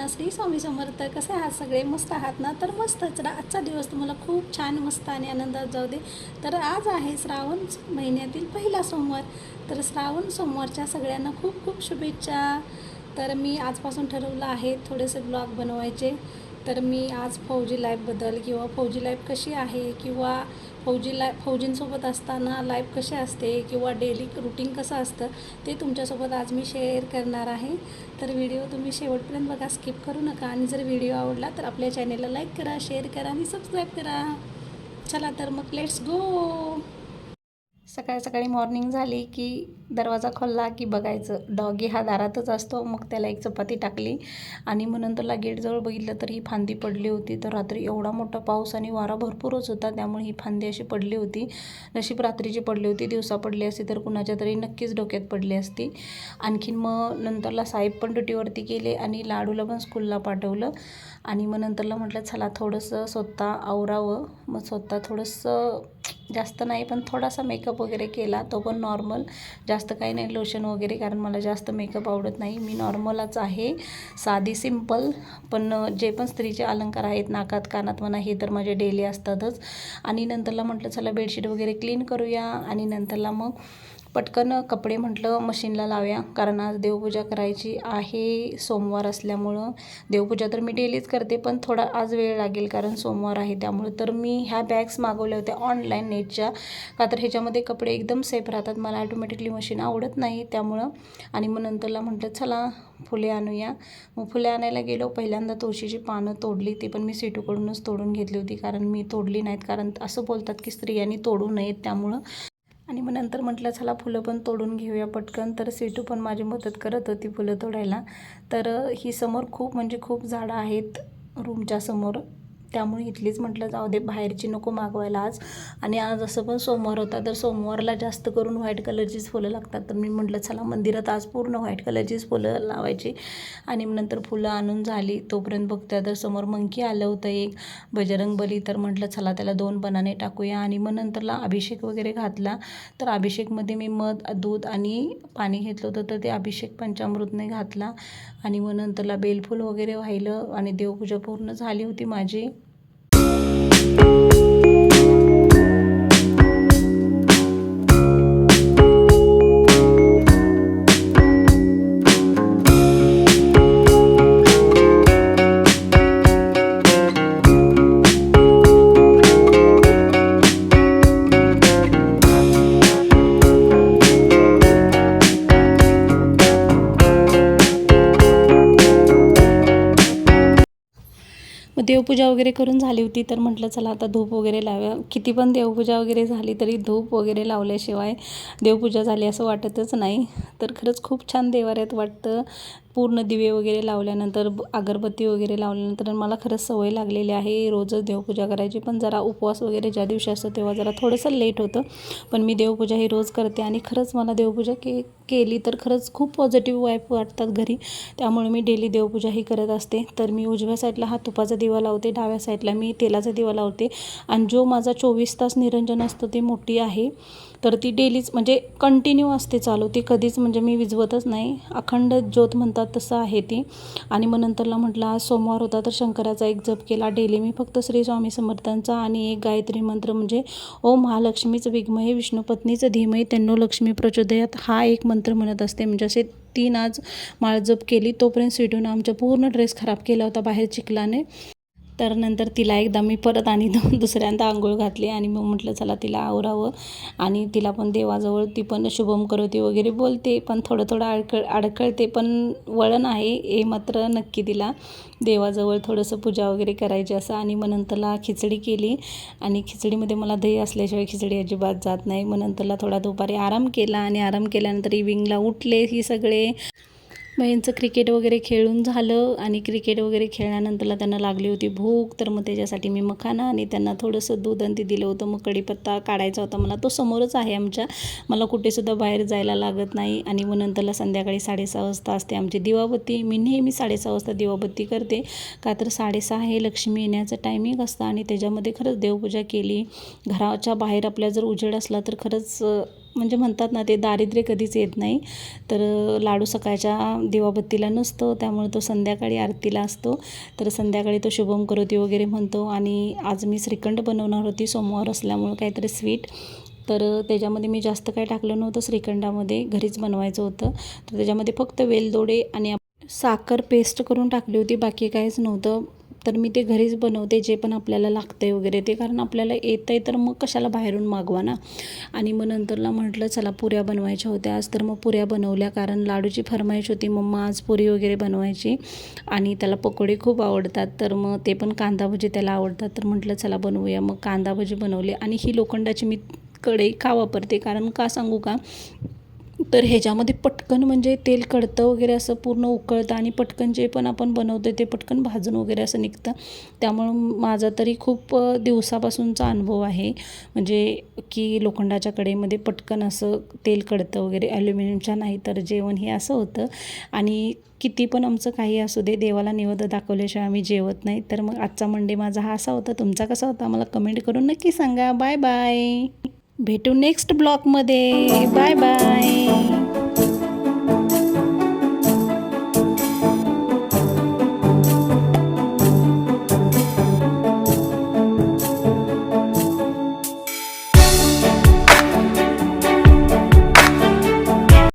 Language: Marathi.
ना श्री स्वामी समर्थ कसे आहात? सगळे मस्त आहात ना? तर मस्तच. रा- आजचा दिवस तुम्हाला खूप छान मस्त आणि आनंदात जाऊ दे. तर आज आहे श्रावण महिन्यातील पहिला सोमवार. तर श्रावण सोमवारच्या सगळ्यांना खूप खूप शुभेच्छा. तर मी आजपासून ठरवलं आहे थोडेसे ब्लॉग बनवायचे. तर मी आज फौजी लाईफबद्दल किंवा फौजी लाईफ कशी आहे किंवा फौजी लाय फौजींसोबत असताना लाईफ कशी असते किंवा डेली रुटीन कसं असतं ते तुमच्यासोबत आज मी शेअर करणार आहे. तर व्हिडिओ तुम्ही शेवटपर्यंत बघा स्किप करू नका. आणि जर व्हिडिओ आवडला तर आपल्या चॅनेलला लाईक करा शेअर करा आणि सबस्क्राईब करा. चला तर मग लेट्स गो सकाळी सकाळी मॉर्निंग झाली की दरवाजा खोलला की बघायचं. डॉगी हा दारातच असतो मग त्याला एक चपाती टाकली आणि मग नंतरला गेटजवळ बघितलं तर ही फांदी पडली होती. तर रात्री एवढा मोठा पाऊस आणि वारा भरपूरच होता त्यामुळे ही फांदी अशी पडली होती. नशीब रात्रीची पडली होती दिवसा पडली असती तर कुणाच्या तरी नक्कीच डोक्यात पडली असती. आणखीन मग नंतरला साहेब पण ड्युटीवरती गेले आणि लाडूला पण स्कूलला पाठवलं आणि मग नंतरला म्हटलं चला थोडंसं स्वतः आवरावं. मग स्वतः थोडंसं जास्त नाही पण थोडासा मेकअप वगैरे केला तो पण नॉर्मल जास्त काही नाही लोशन वगैरे कारण मला जास्त मेकअप आवडत नाही. मी नॉर्मलच आहे. साधी सिंपल पण जे पण स्त्रीचे अलंकार आहेत नाकात कानात म्हणा हे तर माझे डेली असतातच. आणि नंतरला म्हटलं चला बेडशीट वगैरे क्लीन करूया. आणि नंतरला मग पटकन कपडे म्हटलं मशीनला लावूया कारण आज देवपूजा करायची आहे सोमवार असल्यामुळं. देवपूजा तर मी डेलीच करते पण थोडा आज वेळ लागेल कारण सोमवार आहे त्यामुळं. तर मी ह्या बॅग्स मागवल्या होत्या ऑनलाईन नेटच्या का तर ह्याच्यामध्ये कपडे एकदम सेफ राहतात मला ॲटोमॅटिकली मशीन आवडत नाही त्यामुळं. आणि मग नंतरला म्हटलं चला फुले आणूया. मग फुले आणायला गेलो पहिल्यांदा तुळशीची पानं तोडली ती पण मी सिटूकडूनच तोडून घेतली होती कारण मी तोडली नाहीत कारण असं बोलतात की स्त्रियांनी तोडू नयेत त्यामुळं. आणि मग नंतर म्हटलं चला फुलं पण तोडून घेऊया पटकन. तर सेटू पण माझी मदत करत होती फुलं तोडायला. तर ही समोर खूप म्हणजे खूप झाडं आहेत रूमच्या समोर. त्यामुळे इथलीच म्हटलं जाऊ दे बाहेरची नको मागवायला आज. आणि आज असं पण सोमवार होता तर सोमवारला जास्त करून व्हाईट कलरचीच फुलं लागतात. तर मी म्हटलं चला मंदिरात आज पूर्ण व्हाईट कलरचीच फुलं लावायची. आणि मग नंतर फुलं आणून झाली. तोपर्यंत बघते तर समोर मंकी आलं होतं एक बजरंग बली. तर म्हटलं चला त्याला दोन बनाने टाकूया. आणि मग नंतरला अभिषेक वगैरे घातला. तर अभिषेकमध्ये मी मध दूध आणि पाणी घेतलं होतं तर ते अभिषेक पंचामृतने घातला. आणि मग नंतरला बेलफूल वगैरे व्हायलं आणि देवपूजा पूर्ण झाली होती माझी. मग देवपूजा वगैरे करून झाली होती तर म्हटलं चला आता धूप वगैरे लाव्या किती पण देवपूजा वगैरे झाली तरी धूप वगैरे लावल्याशिवाय देवपूजा झाली असं वाटतच नाही. तर खरंच खूप छान देवाऱ्यात वाटतं. पूर्ण दिवे वगैरे लावल्यानंतर ब- अगरबत्ती वगैरे लावल्यानंतर मला खरंच सवय लागलेली आहे रोजच देवपूजा करायची. पण जरा उपवास वगैरे ज्या दिवशी असतो तेव्हा जरा थोडंसं लेट होतं. पण मी देवपूजा ही रोज करते आणि खरंच मला देवपूजा के केली तर खरंच खूप पॉझिटिव्ह वाईफ वाटतात घरी. त्यामुळे मी डेली देवपूजा ही करत असते. तर मी उजव्या साईडला हा तुपाचा दिवा लावते डाव्या साईडला मी तेलाचा दिवा लावते. आणि जो माझा चोवीस तास निरंजन असतो ती मोठी आहे. तर ती डेलीच म्हणजे कंटिन्यू असते चालू. ती कधीच म्हणजे मी विझवतच नाही. अखंड ज्योत म्हणतात तसं आहे ती. आणि मग नंतरला म्हटलं आज सोमवार होता तर शंकराचा एक जप केला. डेली मी फक्त श्री स्वामी समर्थांचा आणि एक गायत्री मंत्र म्हणजे ओ महालक्ष्मीच विघ्महे विष्णुपत्नीचं धीमही त्यांनो लक्ष्मी प्रचोदयात हा एक मंत्र म्हणत असते. म्हणजे असे तीन आज माळ जप केली. तोपर्यंत स्वीटून आमचा पूर्ण ड्रेस खराब केला होता बाहेर चिखलाने. तर नंतर तिला एकदा मी परत आणि दोन दुसऱ्यांदा आंघोळ घातली आणि मग म्हटलं चला तिला आवरावं. आणि तिला पण देवाजवळ ती पण शुभम करोती वगैरे बोलते पण थोडं थोडं अडकळ अडकळते पण वळण आहे हे मात्र नक्की तिला देवाजवळ थोडंसं पूजा वगैरे करायची असं. आणि मग नंतरला खिचडी केली आणि खिचडीमध्ये मला दही असल्याशिवाय खिचडी अजिबात जात नाही. मग नंतरला थोडा दुपारी आराम केला आणि आराम केल्यानंतर इव्हिंगला उठले ही सगळे. मग यांचं क्रिकेट वगैरे खेळून झालं आणि क्रिकेट वगैरे खेळल्यानंतरला त्यांना लागली होती भूक तर मग त्याच्यासाठी मी मखाना आणि त्यांना थोडंसं दूध आणि ते दिलं होतं. मग कढीपत्ता काढायचा होता मला. तो समोरच आहे आमच्या. मला कुठेसुद्धा बाहेर जायला लागत नाही आणि मग नंतरला संध्याकाळी साडेसहा वाजता असते आमची दिवाबत्ती. मी नेहमी साडेसहा वाजता दिवाबत्ती करते. का तर साडेसहा हे लक्ष्मी येण्याचं टायमिंग असतं आणि त्याच्यामध्ये खरंच देवपूजा केली. घराच्या बाहेर आपल्या जर उजेड असला तर खरंच म्हणजे म्हणतात ना ते दारिद्र्य कधीच येत नाही. तर लाडू सकाळच्या दिवाबत्तीला नसतो त्यामुळे तो संध्याकाळी आरतीला असतो. तर संध्याकाळी तो शुभम करोती वगैरे म्हणतो. आणि आज मी श्रीखंड बनवणार होती सोमवार असल्यामुळं काहीतरी स्वीट. तर त्याच्यामध्ये मी जास्त काही टाकलं नव्हतं श्रीखंडामध्ये घरीच बनवायचं होतं. तर त्याच्यामध्ये फक्त वेलदोडे आणि साखर पेस्ट करून टाकली होती बाकी काहीच नव्हतं. तर मी ते घरीच बनवते जे पण आपल्याला लागतं आहे वगैरे ते. कारण आपल्याला येतं आहे तर मग कशाला बाहेरून मागवा ना? आणि मग नंतरला म्हटलं चला पुऱ्या बनवायच्या होत्या. आज तर मग पुऱ्या बनवल्या. कारण लाडूची फरमाईश होती. मम्मा आज पुरी वगैरे बनवायची. आणि त्याला पकोडे खूप आवडतात. तर मग ते पण कांदा भजी त्याला आवडतात. तर म्हटलं चला बनवूया. मग कांदा भजी बनवली. आणि ही लोखंडाची मी कढई का वापरते? कारण का सांगू का? तर ह्याच्यामध्ये पटकन म्हणजे तेल कडतं वगैरे असं पूर्ण उकळतं आणि पटकन जे पण आपण बनवतो ते पटकन भाजून वगैरे असं निघतं. त्यामुळं माझा तरी खूप दिवसापासूनचा अनुभव आहे. म्हणजे की लोखंडाच्या कडेमध्ये पटकन असं तेल कडतं वगैरे ॲल्युमिनियमच्या नाही तर जेवण हे असं होतं. आणि किती पण आमचं काही असू दे देवाला निवेद दाखवल्याशिवाय आम्ही जेवत नाही. तर मग आजचा मंडे माझा हा असा होता. तुमचा कसा होता? मला कमेंट करून नक्की सांगा. बाय बाय भेटू नेक्स्ट ब्लॉगमध्ये बाय बाय